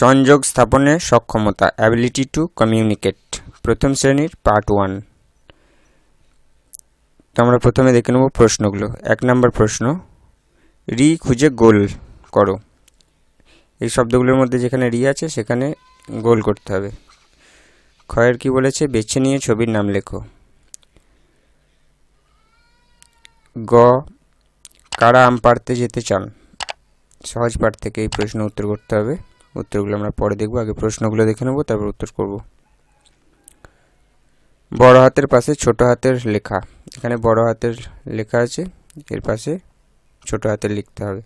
সংযোগ স্থাপনের সক্ষমতা অ্যাবিলিটি টু কমিউনিকেট প্রথম শ্রেণির পার্ট ওয়ান তো আমরা প্রথমে দেখে নেব প্রশ্নগুলো। এক নম্বর প্রশ্ন, রি খুঁজে গোল করো। এই শব্দগুলোর মধ্যে যেখানে রি আছে, সেখানে গোল করতে হবে। ক্ষয়ের কি বলেছে? বেছে নিয়ে ছবির নাম লেখো। গ, কারা আম পাড়তে যেতে চান? সহজ পাঠ থেকে এই প্রশ্ন উত্তর করতে হবে। উত্তরগুলো আমরা পরে দেখব, আগে প্রশ্নগুলো দেখে নেব, তারপর উত্তর করব। বড় হাতের পাশে ছোট হাতের লেখা। এখানে বড় হাতের লেখা আছে, এর পাশে ছোট হাতের লিখতে হবে।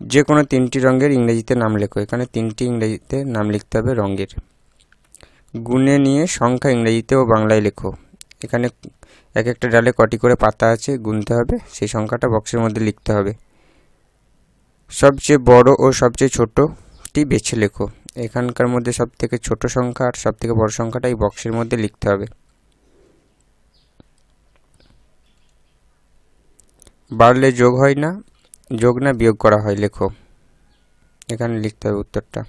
যে কোনো তিনটি রঙের ইংরেজিতে নাম লেখো। এখানে তিনটি ইংরেজিতে নাম লিখতে হবে রঙের। গুণে নিয়ে সংখ্যা ইংরেজিতে ও বাংলায় লেখো। এখানে এক একটা ডালে কটি করে পাতা আছে গুনতে হবে, সেই সংখ্যাটা বক্সের মধ্যে লিখতে হবে। সবচেয়ে বড় ও সবচেয়ে ছোটটি বেছে লেখো। এখানকার মধ্যে সব থেকে ছোট সংখ্যা আর সব থেকে বড় সংখ্যাটা এই বক্সের মধ্যে লিখতে হবে। বাড়লে যোগ হয় না, যোগ না বিয়োগ করা হয়, লেখো। এখানে লিখতে হবে উত্তরটা।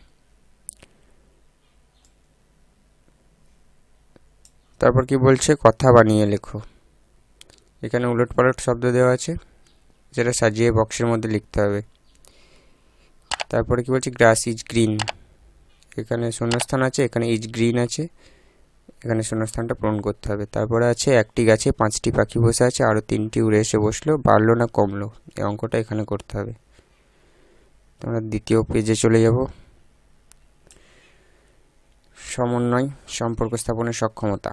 তারপর কি বলছে? কথা বানিয়ে লেখো। এখানে উলট পালট শব্দ দেওয়া আছে, যেটা সাজিয়ে বক্সের মধ্যে লিখতে হবে। তারপরে কি বলছে? গ্রাস ইজ গ্রিন এখানে শূন্যস্থান আছে, এখানে ইজ গ্রিন আছে। এখানে শূন্যস্থানটা পূরণ করতে হবে। তারপরে আছে, একটি গাছে পাঁচটি পাখি বসে আছে আরও তিনটি উড়ে এসে বসল, বাড়লো না কমলো। এই অঙ্কটা এখানে করতে হবে। তোমরা দ্বিতীয় পেজে চলে যাব। সমন্বয়, সম্পর্ক স্থাপনের সক্ষমতা।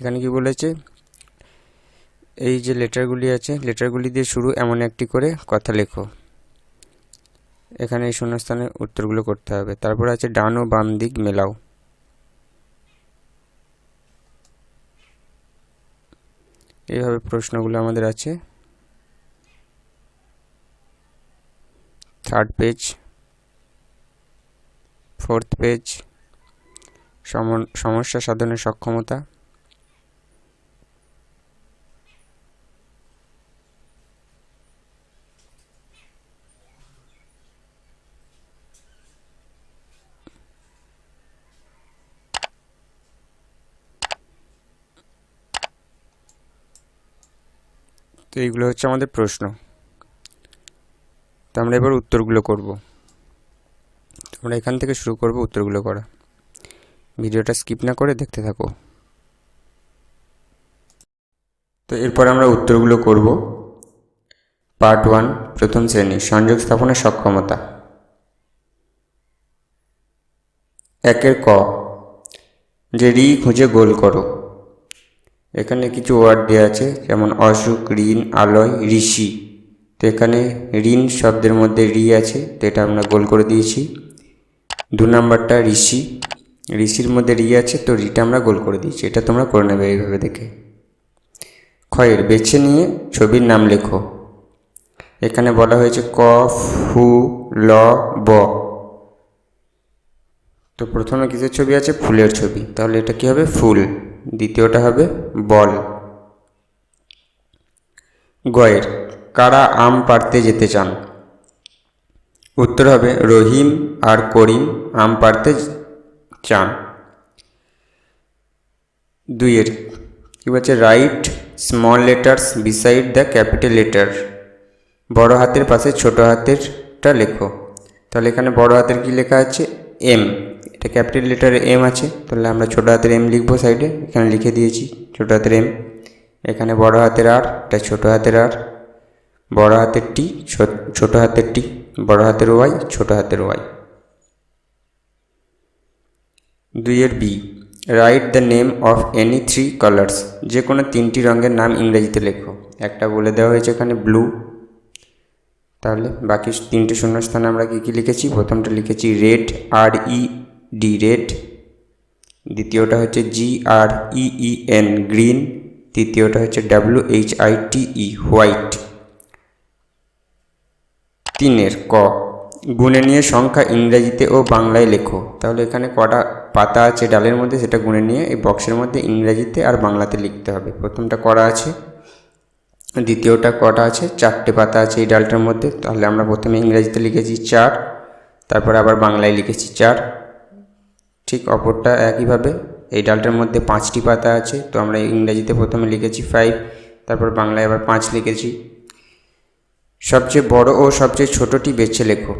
এখানে কি বলেছে? এই যে লেটারগুলি আছে লেটারগুলি দিয়ে শুরু এমন একটি করে কথা লেখো। এখানে এই শূন্যস্থানে উত্তরগুলো করতে হবে। তারপর আছে ডান ও বাম দিক মেলাও। এইভাবে প্রশ্নগুলো আমাদের আছে। থার্ড পেজ, ফোর্থ পেজ সমস্যা সাধনের সক্ষমতা। তো এইগুলো হচ্ছে আমাদের প্রশ্ন। তো আমরা এবার উত্তরগুলো করব। আমরা এখান থেকে শুরু করব উত্তরগুলো করা। ভিডিওটা স্কিপ না করে দেখতে থাকো। তো এরপর আমরা উত্তরগুলো করব। পার্ট ওয়ান, প্রথম শ্রেণি, সংযোগ স্থাপনের সক্ষমতা। একের ক, যে রি খুঁজে গোল করো। এখানে কিছু ওয়ার্ড দেওয়া আছে, যেমন অসুখ, ঋণ, আলয়, ঋষি। তো এখানে ঋণ শব্দের মধ্যে রি আছে, তো এটা আমরা গোল করে দিয়েছি। দু নম্বরটা ঋষি। ঋষির মধ্যে রি আছে, তো রিটা আমরা গোল করে দিয়েছি। এটা তোমরা করে নেবে এইভাবে দেখে। ক্ষয়ের, বেছে নিয়ে ছবির নাম লেখো। এখানে বলা হয়েছে ক, ফু, ল, ব। তো প্রথমে কিসের ছবি আছে? ফুলের ছবি। তাহলে এটা কি হবে? ফুল। দ্বিতীয়টা হবে বল। গয়ের, কারা আম পাড়তে যেতে চান? উত্তর হবে রহিম আর করিম আম পাড়তে চান। দুইয়ের, কী বলছে? Right, small letters beside the capital letter. বড় হাতের পাশে ছোট হাতেরটা লেখো। তাহলে এখানে বড় হাতের কি লেখা আছে? এম। এটা ক্যাপিটাল লেটারে এম আছে, তাহলে আমরা ছোটো হাতের এম লিখব সাইডে এখানে লিখে দিয়েছি ছোটো হাতের এম এখানে বড় হাতের আর এটা ছোটো হাতের আর বড় হাতের টি ছোটো হাতের টি বড় হাতের ওয়াই ছোটো হাতের ওয়াই দুইয়ের B right the name of any three colours যে কোনো তিনটি রঙের নাম ইংরেজিতে লেখো। একটা বলে দেওয়া হয়েছে এখানে ব্লু তাহলে বাকি তিনটে শূন্যস্থানে আমরা কী কী লিখেছি? প্রথমটা লিখেছি red R E D red, দ্বিতীয়টা হচ্ছে G R E N green, তৃতীয়টা হচ্ছে W H I T E white. তিনের ক গুণে নিয়ে সংখ্যা ইংরেজিতে ও বাংলায় লেখো। তাহলে এখানে কটা পাতা আছে ডালের মধ্যে, সেটা গুণে নিয়ে এই বক্সের মধ্যে ইংরেজিতে আর বাংলাতে লিখতে হবে। প্রথমটা করা আছে? দ্বিতীয়টা কটা আছে? চারটে পাতা আছে এই ডালটার মধ্যে। তাহলে আমরা প্রথমে ইংরেজিতে লিখেছি চার, তারপরে আবার বাংলায় লিখেছি চার। ঠিক অপরটা একইভাবে। এই ডালটার মধ্যে পাঁচটি পাতা আছে, তো আমরা ইংরেজিতে প্রথমে লিখেছি ফাইভ তারপর বাংলায় আবার পাঁচ লিখেছি। সবচেয়ে বড় ও সবচেয়ে ছোটোটি বেছে লেখো।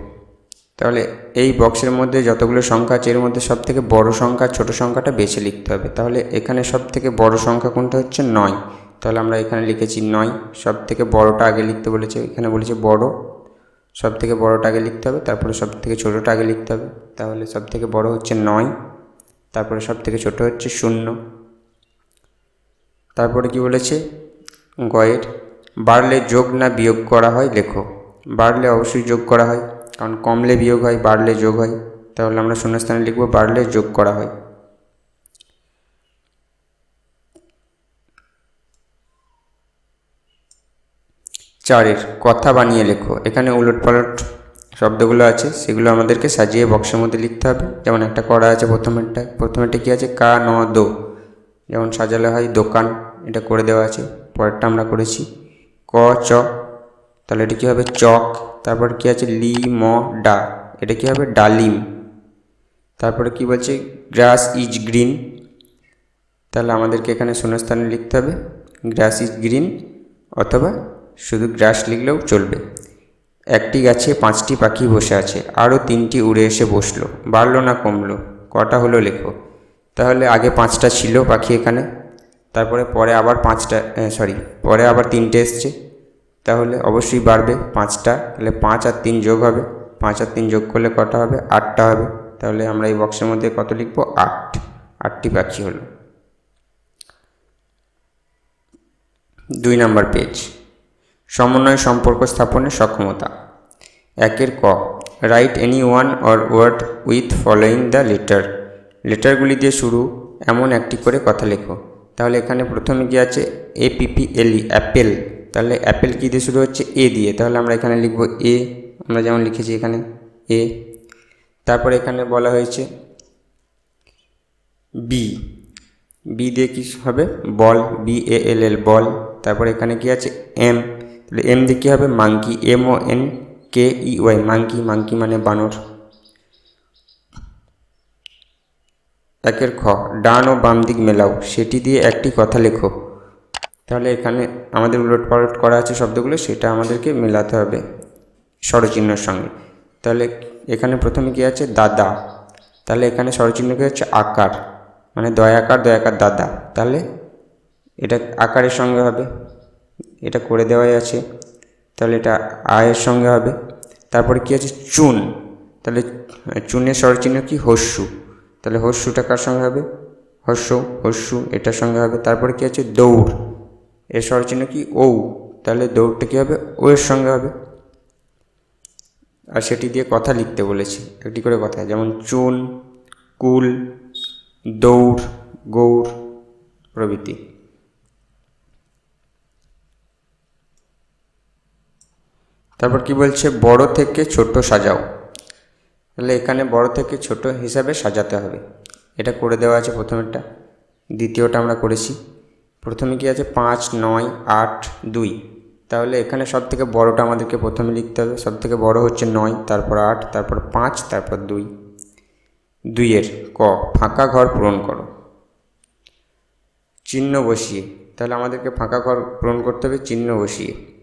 তাহলে এই বক্সের মধ্যে যতগুলো সংখ্যা আছে, এর মধ্যে সব থেকে বড় সংখ্যা, ছোট সংখ্যাটা বেছে লিখতে হবে। তাহলে এখানে সব থেকে বড় সংখ্যা কোনটা হচ্ছে নয়। তাহলে আমরা এখানে লিখেছি নয়। সব থেকে বড়টা আগে লিখতে বলেছে, এখানে বলেছে বড়। সব থেকে বড়টা আগে লিখতে হবে, তারপরে সব থেকে ছোটোটা আগে লিখতে হবে, তাহলে সব থেকে বড় হচ্ছে নয়, তারপরে সব থেকে ছোটো হচ্ছে শূন্য। তারপরে কি বলেছে? গয়ের বাড়লে যোগ না বিয়োগ করা হয়? লেখো। বাড়লে অবশ্যই যোগ করা হয়, কারণ কমলে বিয়োগ হয়, বাড়লে যোগ হয়। তাহলে আমরা শূন্যস্থানে লিখব বাড়লে যোগ করা হয়। চারের কথা বানিয়ে লেখো। এখানে উলট পালট শব্দগুলো আছে, সেগুলো আমাদেরকে সাজিয়ে বক্সের মধ্যে লিখতে হবে। যেমন একটা করা আছে প্রথমেরটা প্রথমেরটা কী আছে? কা, ন, দো। যেমন সাজালে হয় দোকান, এটা করে দেওয়া আছে। পরেরটা আমরা করেছি ক, চ। তাহলে এটা কী হবে? চক। তারপর কী আছে? লি, ম, ডা। এটা কী হবে? ডালিম। তারপরে কি বলছে? Grass is green. তাহলে আমাদেরকে এখানে শূন্যস্থানে লিখতে হবে। গ্রাস ইজ গ্রিন অথবা শুধু গ্রাস লিখলেও চলবে। একটি গাছে পাঁচটি পাখি বসে আছে, আরও তিনটি উড়ে এসে বসল। বাড়লো না, কমলো। কটা হলো লেখো। তাহলে আগে পাঁচটা ছিল পাখি এখানে? তারপরে পরে আবার পাঁচটা সরি পরে আবার তিনটে এসছে। তাহলে অবশ্যই বাড়বে পাঁচটা। তাহলে পাঁচ আর তিন যোগ হবে। পাঁচ আর তিন যোগ করলে কটা হবে? আটটা হবে। তাহলে আমরা এই বক্সের মধ্যে কত লিখব? আট। আটটি পাখি হলো। দুই নাম্বার পেজ। সমন্বয় সম্পর্ক স্থাপনে সক্ষমতা। একের ক right any one or word with following the letter লেটারগুলি দিয়ে শুরু, এমন একটি করে কথা লেখো। তাহলে এখানে প্রথমে কি আছে? এ পিপি এলই অ্যাপেল তাহলে অ্যাপেল কী দিয়ে শুরু হচ্ছে? এ দিয়ে। তাহলে আমরা এখানে লিখব এ আমরা যেমন লিখেছি এখানে এ তারপর এখানে বলা হয়েছে বি বি দিয়ে কী হবে? বল। B A L L ball. তারপর এখানে কি আছে? এম এম দিয়ে কী হবে? Monkey M O N K E Y monkey monkey মানে বানর। একের খ, ডান ও বাম দিক মেলাও, সেটি দিয়ে একটি কথা লেখো। তাহলে এখানে আমাদের উলট পালট করা আছে শব্দগুলো, সেটা আমাদেরকে মেলাতে হবে স্বরচিহ্নর সঙ্গে। তাহলে এখানে প্রথমে কী আছে? দাদা। তাহলে এখানে স্বরচিহ্ন কী হচ্ছে? আকার। মানে দয়াকার দয়াকার দাদা। তাহলে এটা আকারের সঙ্গে হবে। এটা করে দেওয়াই আছে, তাহলে এটা আয়ের সঙ্গে হবে। তারপরে কী আছে? চুন। তাহলে চুনের স্বরচিহ্ন কি? হস্যু। তাহলে হস্যুটা কার সঙ্গে হবে? হস্য, হস্যু, এটার সঙ্গে হবে। তারপরে কী আছে? দৌড়। এর স্বরচিহ্ন কি? ঔ। তাহলে দৌড়টা কী হবে? ও এর সঙ্গে হবে। আর সেটি দিয়ে কথা লিখতে বলেছি, একটি করে কথা। যেমন চুন, কুল, দৌড়, গৌড় প্রভৃতি। তারপর কি বলছে? বড় থেকে ছোট সাজাও। তাহলে এখানে বড় থেকে ছোট হিসাবে সাজাতে হবে। এটা করে দেওয়া আছে প্রথমেরটা। দ্বিতীয়টা আমরা করেছি। প্রথমে কি আছে? পাঁচ, নয়, আট, দুই। তাহলে এখানে সব থেকে বড়োটা আমাদেরকে প্রথমে লিখতে হবে। সব থেকে বড়ো হচ্ছে নয়, তারপর আট, তারপর পাঁচ, তারপর দুই। দুইয়ের ক, ফাঁকা ঘর পূরণ করো। চিহ্ন বসিয়ে। তাহলে আমাদেরকে ফাঁকা ঘর পূরণ করতে হবে, চিহ্ন বসিয়ে।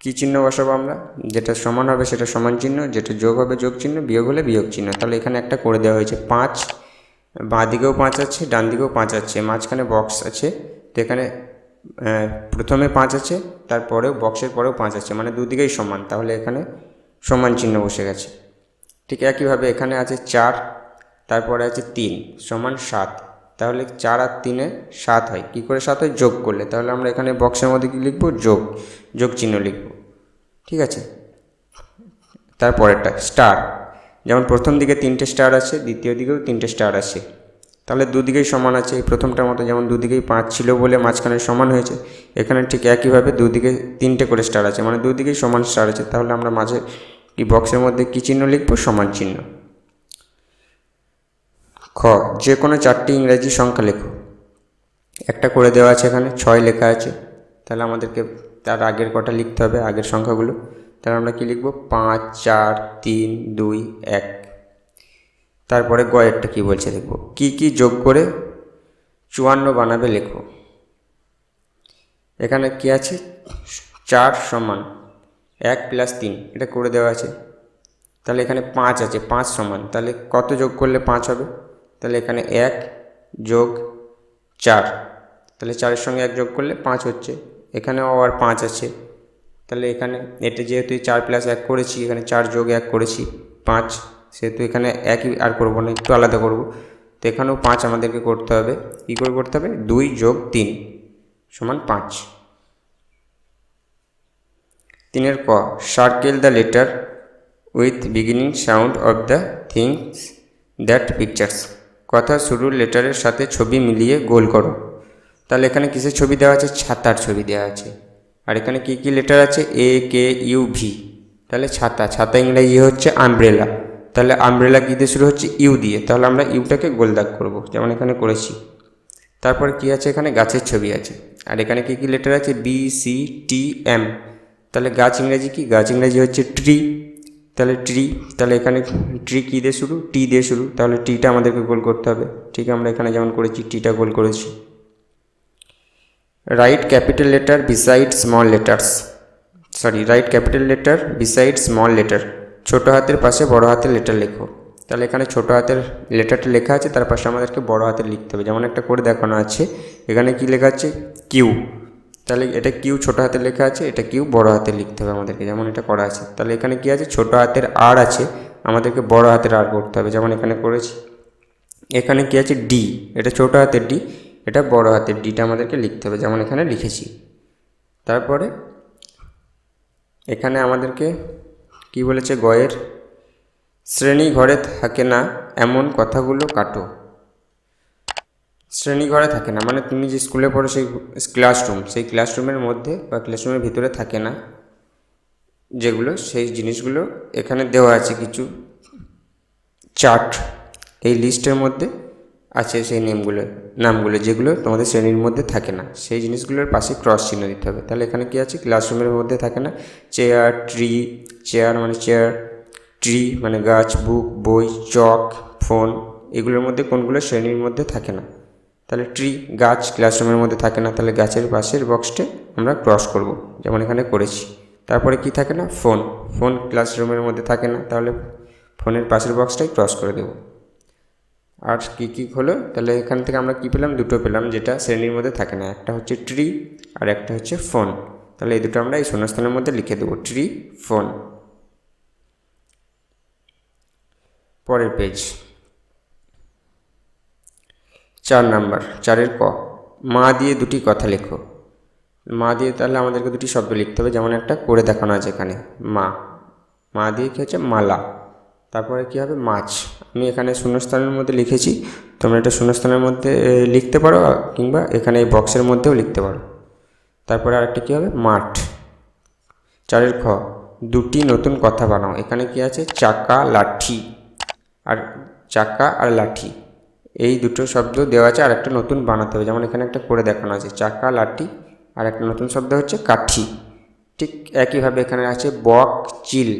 কী চিহ্ন বসাবো আমরা? যেটা সমান হবে সেটা সমান চিহ্ন, যেটা যোগ হবে যোগ চিহ্ন, বিয়োগ হলে বিয়োগ চিহ্ন। তাহলে এখানে একটা করে দেওয়া হয়েছে পাঁচ। বাঁ দিকেও পাঁচ আছে, ডান দিকেও পাঁচ আছে, মাঝখানে বক্স আছে। তো এখানে প্রথমে পাঁচ আছে, তারপরেও বক্সের পরেও পাঁচ আছে মানে দুদিকেই সমান। তাহলে এখানে সমান চিহ্ন বসে গেছে। ঠিক একইভাবে এখানে আছে চার, তারপরে আছে তিন, সমান সাত। তাহলে চার আর তিনে সাত হয়। কী করে সাত হয়? যোগ করলে। তাহলে আমরা এখানে বক্সের মধ্যে কী লিখব? যোগ। যোগ চিহ্ন লিখব। ঠিক আছে? তারপরেরটা স্টার। যেমন প্রথম দিকে তিনটে স্টার আছে, দ্বিতীয় দিকেও তিনটে স্টার আছে। তাহলে দুদিকেই সমান আছে। এই প্রথমটার মতো যেমন দুদিকেই পাঁচ ছিল বলে মাঝখানে সমান হয়েছে, এখানে ঠিক একইভাবে দুদিকে তিনটে করে স্টার আছে। মানে দুদিকেই সমান স্টার আছে। তাহলে আমরা মাঝে কি বক্সের মধ্যে কী চিহ্ন লিখব? সমান চিহ্ন। খ, যে কোনো চারটি ইংরেজি সংখ্যা লেখো। একটা করে দেওয়া আছে এখানে, ছয় লেখা আছে। তাহলে আমাদেরকে তার আগের কটা লিখতে হবে, আগের সংখ্যাগুলো। তাহলে আমরা কি লিখব? পাঁচ, চার, তিন, দুই, এক। তারপরে গয়েরটা কি বলছে দেখব। কি কি যোগ করে চুয়ান্ন বানাবে লেখো। এখানে কি আছে? চার সমান এক প্লাস তিন, এটা করে দেওয়া আছে। তাহলে এখানে পাঁচ আছে, পাঁচ সমান। তাহলে কত যোগ করলে পাঁচ হবে? তাহলে এখানে এক যোগ চার। তাহলে চারের সঙ্গে এক যোগ করলে পাঁচ হচ্ছে। এখানেও আবার পাঁচ আছে। তাহলে এখানে এটা যেহেতু চার প্লাস এক করেছি, এখানে চার যোগ এক করেছি, পাঁচ। সেহেতু এখানে একই আর করব না, একটু আলাদা করব। তো এখানেও পাঁচ আমাদেরকে করতে হবে। কী করে করতে হবে? দুই যোগ তিন সমান পাঁচ। তিনের ক circle the letter with beginning sound of the things that pictures কথা শুরুর লেটারের সাথে ছবি মিলিয়ে গোল করো। তাহলে এখানে কিসের ছবি দেওয়া আছে? ছাতার ছবি দেওয়া আছে। আর এখানে কি কি লেটার আছে? A, K, U, V. তাহলে ছাতা। ছাতা ইংরেজি হচ্ছে আমব্রেলা তাহলে আমব্রেলা কী দিয়ে শুরু হচ্ছে? ইউ দিয়ে। তাহলে আমরা ইউটাকে গোল দাগ করব, যেমন এখানে করেছি। তারপর কি আছে এখানে? গাছের ছবি আছে। আর এখানে কি কি লেটার আছে? বি সি টি এম তাহলে গাছ ইংরেজি কি? গাছ ইংরেজি হচ্ছে ট্রি তাহলে ট্রি তাহলে এখানে ট্রি কী দিয়ে শুরু? টি দিয়ে শুরু। তাহলে টিটা আমাদেরকে গোল করতে হবে। ঠিক আমরা এখানে যেমন করেছি টিটা গোল করেছি। Right capital letter beside small letters sorry right capital letter beside small letter ছোটো হাতের পাশে বড় হাতের লেটার লেখো। তাহলে এখানে ছোটো হাতের লেটারটা লেখা আছে, তার পাশে আমাদেরকে বড় হাতের লিখতে হবে। যেমন একটা করে দেখানো আছে। এখানে কি লেখা আছে? কিউ তাহলে এটা কিউ ছোটো হাতে লেখা আছে, এটা কিউ বড় হাতে লিখতে হবে আমাদেরকে, যেমন এটা করা আছে। তাহলে এখানে কি আছে? ছোটো হাতের আর আছে, আমাদেরকে বড় হাতের আর করতে হবে, যেমন এখানে করেছি। এখানে কি আছে? ডি এটা ছোটো হাতের ডি এটা বড় হাতের ডিটা আমাদেরকে লিখতে হবে, যেমন এখানে লিখেছি। তারপরে এখানে আমাদেরকে কি বলেছে? গয়ের, শ্রেণি ঘরে থাকে না, এমন কথাগুলো কাটো। শ্রেণি ঘরে থাকে না। মানে তুমি যে স্কুলে পড়ো সেই ক্লাসরুম সেই ক্লাসরুমের মধ্যে বা ক্লাসরুমের ভিতরে থাকে না যেগুলো, সেই জিনিসগুলো এখানে দেওয়া আছে কিছু চার্ট এই লিস্টের মধ্যে আছে সেই নেমগুলো নামগুলো যেগুলো তোমাদের শ্রেণির মধ্যে থাকে না। সেই জিনিসগুলোর পাশে ক্রস চিহ্ন দিতে হবে। তাহলে এখানে কি আছে? ক্লাসরুমের মধ্যে থাকে না। চেয়ার ট্রি চেয়ার মানে চেয়ার ট্রি মানে গাছ বুক বই, চক ফোন এগুলোর মধ্যে কোনগুলো শ্রেণির মধ্যে থাকে না। তাহলে ট্রি গাছ ক্লাসরুমের মধ্যে থাকে না, তাহলে গাছের পাশের বক্সটে আমরা ক্রস করব। যেমন এখানে করেছি। তারপরে কি থাকে না? ফোন ফোন ক্লাসরুমের মধ্যে থাকে না, তাহলে ফোনের পাশের বক্সটাই ক্রস করে দেবো। আর কী কী হলো? তাহলে এখান থেকে আমরা কী পেলাম? দুটো পেলাম, যেটা শ্রেণির মধ্যে থাকে না। একটা হচ্ছে ট্রি আর একটা হচ্ছে ফোন তাহলে এই দুটো আমরা এই শূন্যস্থানের মধ্যে লিখে দেবো ট্রি ফোন পরের পেজ চার নাম্বার, চারের ক। মা দিয়ে দুটি কথা লেখো। মা দিয়ে তাহলে আমাদেরকে দুটি শব্দ লিখতে হবে, যেমন একটা করে দেখানো আছে এখানে, মা। মা দিয়ে কী হচ্ছে? মালা। তারপরে কী হবে? মাছ। আমি এখানে শূন্যস্থানের মধ্যে লিখেছি, তোমরা এটা শূন্যস্থানের মধ্যে লিখতে পারো, কিংবা এখানে এই বক্সের মধ্যেও লিখতে পারো। তারপরে আরেকটা কী হবে? মাঠ। চারের খ, দুটি নতুন কথা বানাও। এখানে কি আছে? চাকা লাঠি। আর চাকা আর লাঠি। এই দুটো শব্দ দেওয়া আছে আর একটা নতুন বানাতে হবে। যেমন এখানে একটা করে দেখানো আছে, চাকা, লাঠি, আর একটা নতুন শব্দ হচ্ছে কাঠি। ঠিক একইভাবে এখানে আছে বক, চিল,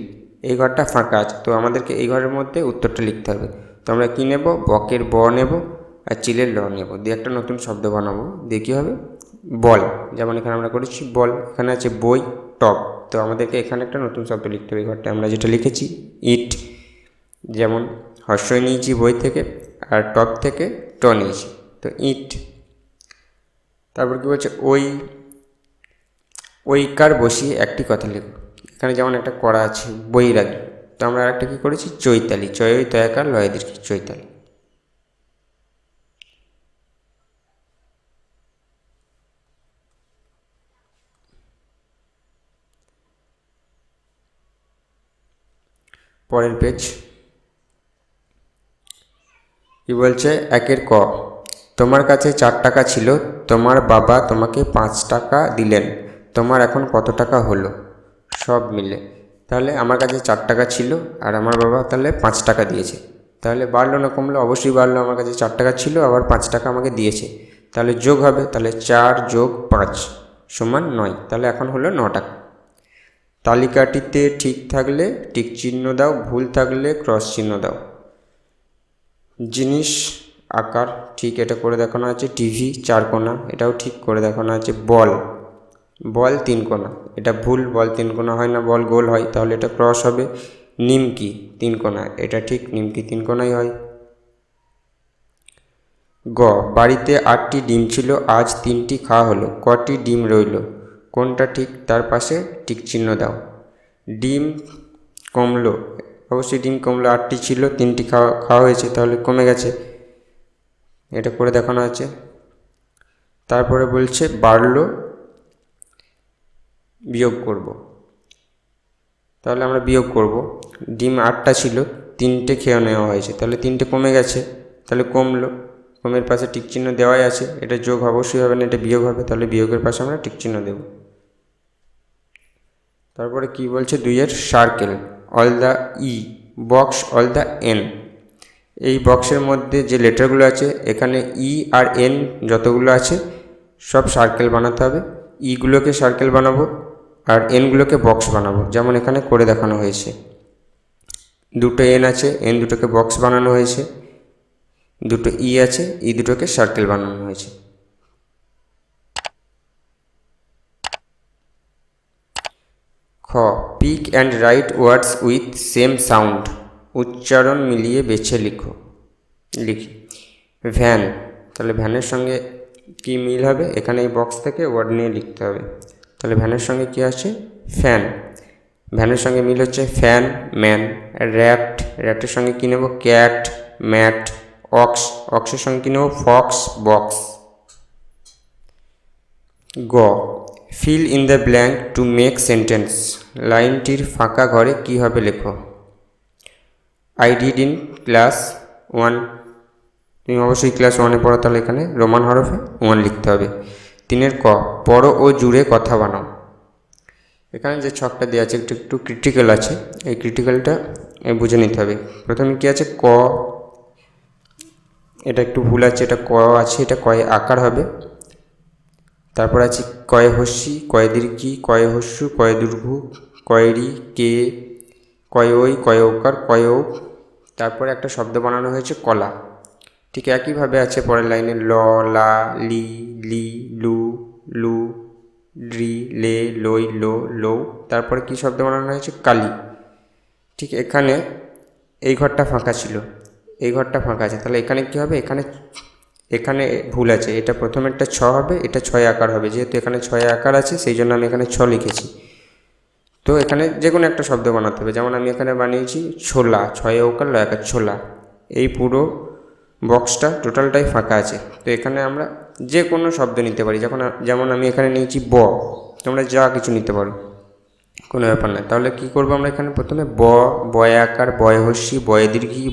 এই ঘরটা ফাঁকা আছে। তো আমাদেরকে এই ঘরের মধ্যে উত্তরটা লিখতে হবে। তো আমরা কী নেব? বকের ব নেব আর চিলের ল নেব। দিয়ে একটা নতুন শব্দ বানাবো। দিয়ে কী হবে? বল। যেমন এখানে আমরা করেছি বল। এখানে আছে বই টপ তো আমাদেরকে এখানে একটা নতুন শব্দ লিখতে হবে এই ঘরটা আমরা যেটা লিখেছি, ইট। যেমন হর্ষই নিয়েছি বই থেকে। আর টপ থেকে ট নিয়েছি। তো ইট। তারপর কী বলছে? ওই, ওইকার বসিয়ে একটি কথা লিখো। এখানে যেমন একটা করা আছে, বৈরাগী। তো আমরা আরেকটা কী করেছি? চৈতালি। চয় তয়াকার, লয় দীর্ঘ। চৈতালি। পরের পেজ কি বলছে? একের ক। তোমার কাছে চার টাকা ছিল, তোমার বাবা তোমাকে পাঁচ টাকা দিলেন, তোমার এখন কত টাকা হলো? সব মিলে। তাহলে আমার কাছে চার টাকা ছিল আর আমার বাবা তাহলে পাঁচ টাকা দিয়েছে। তাহলে বাড়লো না কমলো? অবশ্যই বাড়লো। আমার কাছে চার টাকা ছিল, আবার পাঁচ টাকা আমাকে দিয়েছে। তাহলে যোগ হবে, তাহলে চার যোগ পাঁচ সমান নয়। তাহলে এখন হলো ন টাকা। তালিকাটিতে ঠিক থাকলে টিক চিহ্ন দাও, ভুল থাকলে ক্রস চিহ্ন দাও। জিনিস, আকার, ঠিক এটা করে দেখানো আছে টিভি চার কোণা এটাও ঠিক করে দেখানো আছে, বল। বল তিন কোণা এটা ভুল, বল তিন কোণা হয় না, বল গোল হয়, তাহলে এটা ক্রস হবে। নিমকি, তিন কোণা এটা ঠিক, নিমকি তিন কোণাই হয়। গ, বাড়িতে আটটি ডিম ছিল, আজ তিনটি খাওয়া হলো, কটি ডিম রইল? কোনটা ঠিক, তার পাশে টিক চিহ্ন দাও। ডিম কমলো অবশ্যই ডিম, কমলো আটটি ছিল, তিনটি খাওয়া খাওয়া হয়েছে, তাহলে কমে গেছে। এটা করে দেখানো আছে তারপরে বলছে, বাড়লো, বিয়োগ করব। তাহলে আমরা বিয়োগ করব। ডিম আটটা ছিল, তিনটে খেয়ে নেওয়া হয়েছে, তাহলে তিনটে কমে গেছে, তাহলে কমলো। কমের পাশে টিক চিহ্ন দেওয়াই আছে, এটা যোগ অবশ্যই হবে না, এটা বিয়োগ হবে, তাহলে বিয়োগের পাশে আমরা টিক চিহ্ন দেব। তারপরে কি বলছে, দুইয়ের circle all the E, box all the N. এই বক্সের মধ্যে যে লেটারগুলো আছে, এখানে ই আর এন যতগুলো আছে, সব সার্কেল বানাতে হবে। ইগুলোকে সার্কেল বানাবো আর এনগুলোকে বক্স বানাবো, যেমন এখানে করে দেখানো হয়েছে। দুটো এন আছে, এন দুটোকে বক্স বানানো হয়েছে। দুটো ই আছে, ই দুটোকে সার্কেল বানানো হয়েছে। খ pick and write words with same sound উচ্চারণ মিলিয়ে বেছে লিখো। লিখি। ভ্যান তাহলে ভ্যানের সঙ্গে কি মিল হবে? এখানে এই বক্স থেকে ওয়ার্ড নিয়ে লিখতে হবে। তাহলে ভ্যানের সঙ্গে কি আছে? ফ্যান ভ্যানের সঙ্গে মিল হচ্ছে ফ্যান ম্যান র্যাট র্যাটের সঙ্গে কী নেব? ক্যাট ম্যাট অক্স অক্সের সঙ্গে কী নেব? ফক্স বক্স গ। Fill in the blank to make sentence লাইনটির ফাঁকা ঘরে কীভাবে লেখো? I did in class one তুমি অবশ্যই ক্লাস ওয়ানে পড়ো তাহলে এখানে রোমান হরফে ওয়ান লিখতে হবে। তিনের ক, পড়ো ও জুড়ে কথা বানাও। এখানে যে ছকটা দেওয়া আছে একটু একটু ক্রিটিক্যাল আছে। এই ক্রিটিক্যালটা বুঝে নিতে হবে। প্রথমে কী আছে? ক। এটা একটু ভুল আছে, এটা ক আছে, এটা কয়ে আকার হবে। তারপর আছে কয়ে হস্যি, কয়ে দীর্ঘি, কয়ে হস্যু, কয়ে দুর্ঘু কয়েরি কে, কয় ওই কয় ওকার কয় তারপরে একটা শব্দ বানানো হয়েছে কলা। ঠিক একইভাবে আছে পরের লাইনে ল, লা, লি লি, লু লু, রি, লে, লই, লো লো। তারপরে কি শব্দ বানানো হয়েছে? কালি। ঠিক এখানে এই ঘরটা ফাঁকা ছিল। এই ঘরটা ফাঁকা আছে। তাহলে এখানে কি হবে? এখানে এখানে ভুল আছে। এটা প্রথমেরটা ছ হবে, এটা ছয় আকার হবে। যেহেতু এখানে ছয় আকার আছে, সেই জন্য আমি এখানে ছ লিখেছি। তো এখানে যে কোনো একটা শব্দ বানাতে হবে। যেমন আমি এখানে বানিয়েছি ছোলা, ছয় ওকার লয় আকার ছোলা। এই পুরো বক্সটা টোটালটাই ফাঁকা আছে। তো এখানে আমরা যে কোনো শব্দ নিতে পারি। যখন যেমন আমি এখানে নিয়েছি ব, তোমরা যা কিছু নিতে পারো, কোনো ব্যাপার না তাহলে কি করব আমরা এখানে? প্রথমে ব, বয় আকার বয় হস্যি বয় দীর্ঘি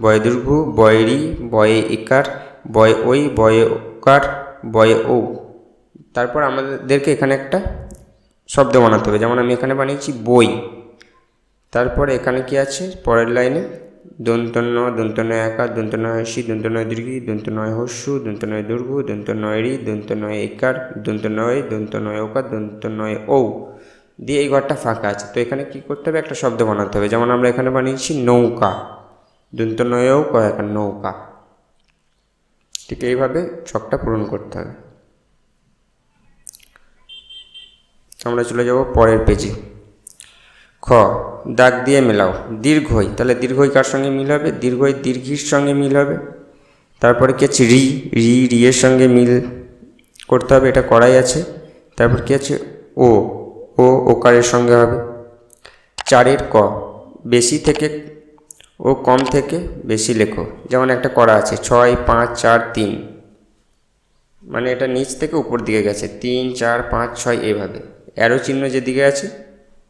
বয় হস্যু বয় দীর্ঘ বয়রি বয়ে একার বয় ওই, বয় ওকার, বয় ও তারপর আমাদেরকে এখানে একটা শব্দ বানাতে হবে। যেমন আমি এখানে বানিয়েছি বই। তারপরে এখানে কি আছে? পরের লাইনে, দন্তন্য দন্তনয় একার দন্তনয় হস্যি দন্তনয় দীর্ঘি দন্তনয় হস্যু দন্তনয় দুর্ঘ দন্তনয় রি দন্তনয় একার দন্তনয় দন্তনয় ওকার দন্তনয় ও দিয়ে এই ঘরটা ফাঁকা আছে। তো এখানে কি করতে হবে? একটা শব্দ বানাতে হবে। যেমন আমরা এখানে বানিয়েছি নৌকা। দন্তনয়ও কয়াকার নৌকা। ঠিক এইভাবে ছকটা পূরণ করতে হবে। আমরা চলে যাব পরের পেজে। খ, দাগ দিয়ে মেলাও। দীর্ঘই। তাহলে দীর্ঘই কার সঙ্গে মিল হবে? দীর্ঘই দীর্ঘির সঙ্গে মিল হবে। তারপরে কি আছে? রি রি রি এর সঙ্গে মিল করতে হবে, এটা করাই আছে। তারপর কি আছে? ও ও, ওকারের সঙ্গে হবে। চারের ক, বেশি থেকে ও কম থেকে বেশি লেখো। যেমন একটা করা আছে, ছয়, পাঁচ, চার, তিন। মানে এটা নিচ থেকে উপর দিকে গেছে, তিন, চার, পাঁচ, ছয়, এভাবে। অ্যারো চিহ্ন যেদিকে আছে,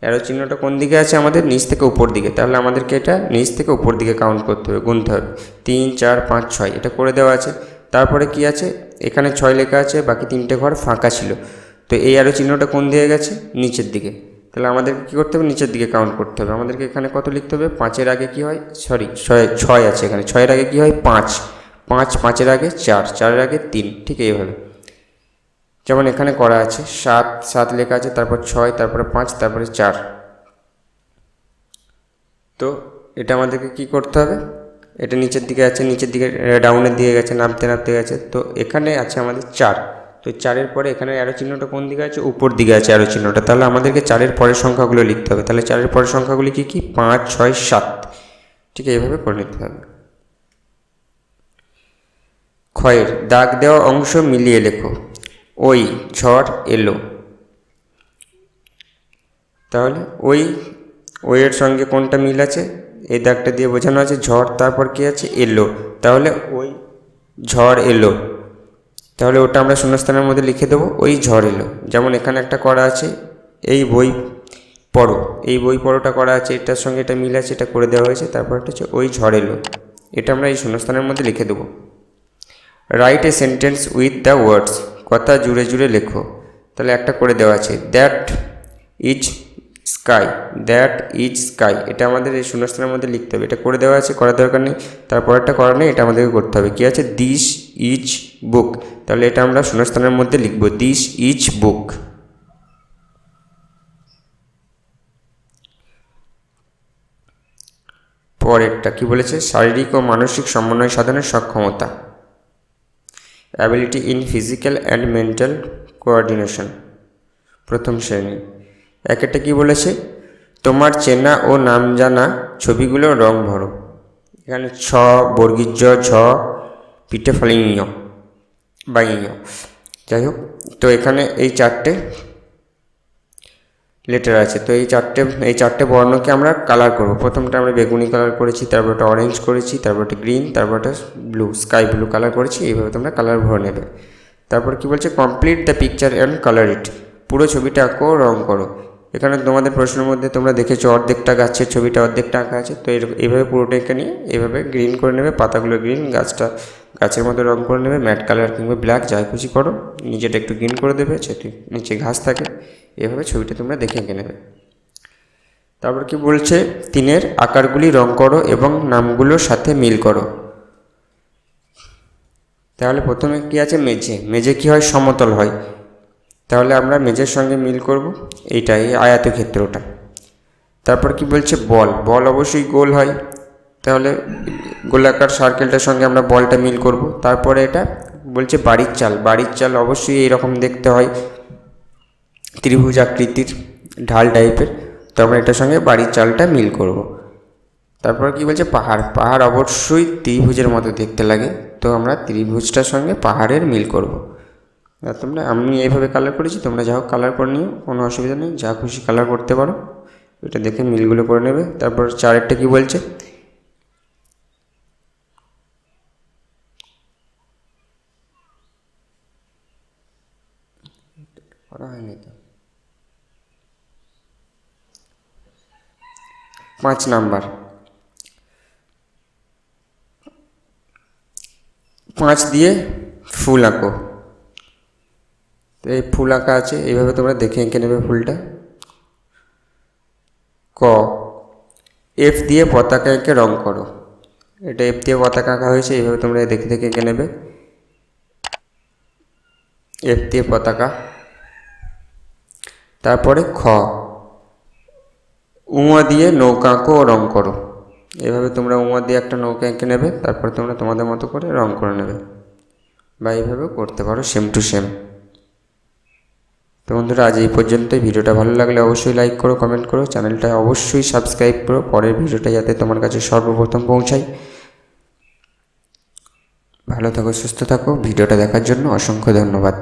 অ্যারো চিহ্নটা কোন দিকে আছে আমাদের? নিচ থেকে উপর দিকে। তাহলে আমাদেরকে এটা নিচ থেকে উপর দিকে কাউন্ট করতে হবে, গুনতে হবে। তিন, চার, পাঁচ, ছয়, এটা করে দেওয়া আছে। তারপরে কি আছে? এখানে ছয় লেখা আছে, বাকি তিনটে ঘর ফাঁকা ছিল। তো এই অ্যারো চিহ্নটা কোন দিকে গেছে? নিচের দিকে। তাহলে আমাদেরকে কী করতে হবে? নিচের দিকে কাউন্ট করতে হবে। আমাদেরকে এখানে কত লিখতে হবে? পাঁচের আগে কি হয়? সরি ছয় ছয় আছে এখানে। ছয়ের আগে কি হয়? পাঁচ। পাঁচ, পাঁচের আগে চার। চারের আগে তিন। ঠিক এইভাবে। যেমন এখানে করা আছে, সাত সাত লেখা আছে, তারপর ছয়, তারপরে পাঁচ, তারপরে চার। তো এটা আমাদেরকে কি করতে হবে? এটা নিচের দিকে আছে, নিচের দিকে ডাউনের দিকে গেছে, নামতে নামতে গেছে। তো এখানে আছে আমাদের চার। তো চারের পরে এখানে অ্যারো চিহ্নটা কোন দিকে আছে? উপর দিকে আছে অ্যারো চিহ্নটা। তাহলে আমাদেরকে চারের পরের সংখ্যাগুলো লিখতে হবে। তাহলে চারের পরের সংখ্যাগুলি কী কী? পাঁচ, ছয়, সাত। ঠিক এইভাবে করে নিতে হবে। ক্ষয়ের দাগ দেওয়া অংশ মিলিয়ে লেখো। ওই, ঝড় এলো। তাহলে ওই ওয়ের সঙ্গে কোনটা মিল আছে? এই দাগটা দিয়ে বোঝানো আছে, ঝড়, তারপর কি আছে? এলো। তাহলে ওই, ঝড় এলো। তাহলে ওটা আমরা শূন্যস্থানের মধ্যে লিখে দেবো, ওই ঝড় এলো। যেমন এখানে একটা করা আছে, এই বই পড়ো। এই বই পড়োটা করা আছে, এটার সঙ্গে এটা মিল আছে, এটা করে দেওয়া হয়েছে, তারপর একটা হচ্ছে ওই ঝড় এলো। এটা আমরা এই শূন্যস্থানের মধ্যে লিখে দেবো। Write a sentence with the words কথা জুড়ে জুড়ে লেখো। তাহলে একটা করে দেওয়া আছে। That is sky, that is sky. এটা আমাদের এই শূন্যস্থানের মধ্যে লিখতে হবে। এটা করে দেওয়া আছে, করার দরকার নেই। তারপর একটা করা নেই, এটা আমাদেরকে করতে হবে। কি আছে? দিস ইজ বুক তাহলে এটা আমরা শূন্যস্থানের মধ্যে লিখব। দিস ইজ বুক পরেরটা কি বলেছে? শারীরিক ও মানসিক সমন্বয় সাধনের সক্ষমতা। Ability in physical and mental coordination প্রথম শ্রেণি। একেরটা কি বলেছে? তোমার চেনা ও নাম জানা ছবিগুলো রং ভরো। এখানে ছ বর্গীর জ ঝ, পিঠে ফলিঙ্গ বাইঙ্গ যাই হোক, তো এখানে এই চারটে লেটার আছে। তো এই চারটে এই চারটে বর্ণকে আমরা কালার করব। প্রথমটা আমরা বেগুনি কালার করেছি, তারপর একটা অরেঞ্জ করেছি, তারপর একটা গ্রিন তারপর একটা ব্লু স্কাই ব্লু কালার করেছি, এইভাবে তোমরা কালার ভরে নেবে। তারপর কি বলছে? Complete the picture and colour it পুরো ছবিটা আঁকো রং করো। এখানে তোমাদের প্রশ্নের মধ্যে তোমরা দেখেছ, অর্ধেকটা গাছের ছবিটা, অর্ধেকটা আঁকা আছে। তো এইভাবে পুরোটা এঁকে নিয়ে এইভাবে গ্রিন করে নেবে, পাতাগুলো গ্রিন গাছটা, গাছের মধ্যে রং করে নেবে ম্যাট কালার কিংবা ব্ল্যাক যাই খুশি করো। নিজেটা একটু গ্রিন করে দেবে যাতে নিচে ঘাস থাকে, এভাবে ছবিটা তোমরা দেখে এঁকে নেবে। তারপর কি বলছে? তিনের আকারগুলি রং করো এবং নামগুলোর সাথে মিল করো। তাহলে প্রথমে কি আছে? মেঝে। মেঝে কি হয়? সমতল হয়। তাহলে আমরা মেঝের সঙ্গে মিল করব এইটা এই আয়তক্ষেত্রটা তারপর কি বলছে? বল। বল অবশ্যই গোল হয়। তাহলে গোলাকার সার্কেলটার সঙ্গে আমরা বলটা মিল করব। তারপরে এটা বলছে বাড়ির চাল। বাড়ির চাল অবশ্যই এইরকম দেখতে হয় ত্রিভুজ আকৃতির ঢাল টাইপের তো আমরা এটার সঙ্গে বাড়ির চালটা মিল করব। তারপর কি বলছে? পাহাড়। পাহাড় অবশ্যই ত্রিভুজের মতো দেখতে লাগে। তো আমরা ত্রিভুজটার সঙ্গে পাহাড়ের মিল করব। আর তোমরা, আমি এইভাবে কালার করেছি, তোমরা যা হোক কালার করে নিও, কোনো অসুবিধা নেই, যা খুশি কালার করতে পারো। এটা দেখে মিলগুলো করে নেবে। তারপর চারেরটা কি বলছে? করা হয়নি পাঁচ নাম্বার। পাঁচ দিয়ে ফুল আঁকো। তো এই ফুল আঁকা আছে, এইভাবে তোমরা দেখে এঁকে নেবে ফুলটা। ক, এফ দিয়ে পতাকা এঁকে রং করো। এটা এফ দিয়ে পতাকা আঁকা হয়েছে, এইভাবে তোমরা দেখে দেখে এঁকে নেবে। এফ দিয়ে পতাকা। তারপরে খ উমা দিয়ে নৌকা আঁকো রং করো। এভাবে তোমরা উমা দিয়ে একটা নৌকা এঁকে নেবে, তারপর তোমরা তোমাদের মতো করে রং করে নেবে। বা এইভাবে করতে পারো সেম টু সেম তো বন্ধুরা, আজ এই পর্যন্তই। ভিডিওটা ভালো লাগলে অবশ্যই লাইক করো কমেন্ট করো। চ্যানেলটা অবশ্যই সাবস্ক্রাইব করো। পরের ভিডিওটা যাতে তোমার কাছে সর্বপ্রথম পৌঁছায়। ভালো থাকো, সুস্থ থাকো। ভিডিওটা দেখার জন্য অসংখ্য ধন্যবাদ।